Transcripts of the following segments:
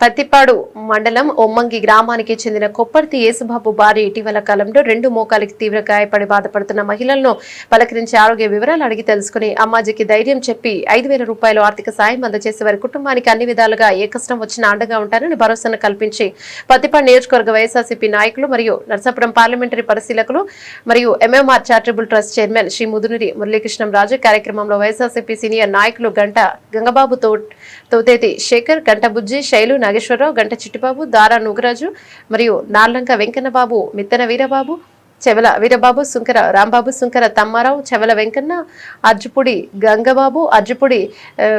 పత్తిపాడు మండలం ఒమ్మంగి గ్రామానికి చెందిన కొప్పర్తి యేసుబాబు భార్య ఇటీవల కాలంలో రెండు మోకాలికి తీవ్ర గాయపడి బాధపడుతున్న మహిళలను పలకరించి ఆరోగ్య వివరాలు అడిగి తెలుసుకుని అమ్మాజీకి ధైర్యం చెప్పి ఐదు వేల రూపాయలు ఆర్థిక సాయం అందజేసే వారి కుటుంబానికి అన్ని విధాలుగా ఏ కష్టం వచ్చినా అండగా ఉంటారని భరోసాను కల్పించి పత్తిపాడు నియోజకవర్గ వైఎస్ఆర్సీపీ నాయకులు మరియు నర్సాపురం పార్లమెంటరీ పరిశీలకులు మరియు MMR charitable trust chairman Sri Mudunuri Muralikrishnam Raju కార్యక్రమంలో వైఎస్ఆర్సీపీ సీనియర్ నాయకులు గంట గంగబాబు తో తోతేతి శేఖర్ గంట బుజ్జి శైలు నాగేశ్వరరావు గంట చిట్టిబాబు దారా నుగరాజు మరియు నార్లంక వెంకన్నబాబు మిత్తన వీరబాబు చెవల వీరబాబు సుంకర రాంబాబు సుంకర తమ్మారావు చెవల వెంకన్న అర్జుపుడి గంగబాబు అర్జుపుడి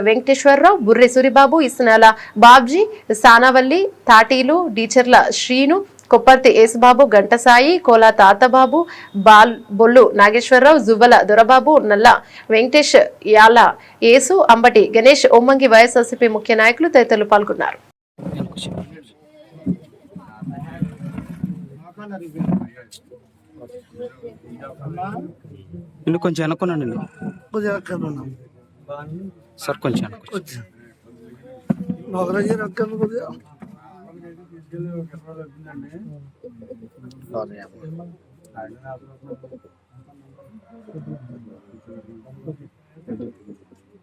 వెంకటేశ్వరరావు బుర్రె సూరిబాబు ఇస్నాల బాబ్జీ సానావల్లి తాటీలు డీచర్ల శ్రీను కొప్పర్తి యేసుబాబు గంటసాయి కోలా తాతబాబు బాల్ బొల్లు నాగేశ్వరరావు జువ్వల దొరబాబు నల్ల వెంకటేష్ యాల యేసు అంబటి గణేష్ ఒమ్మంగి వైఎస్ఆర్సీపీ ముఖ్య నాయకులు తదితరులు పాల్గొన్నారు. నిన్ను కొంచెం అనుకున్నాను నేను సార్ కొంచెం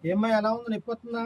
ఏమ్మా ఎలా ఉంది? నొప్పి వస్తుందా?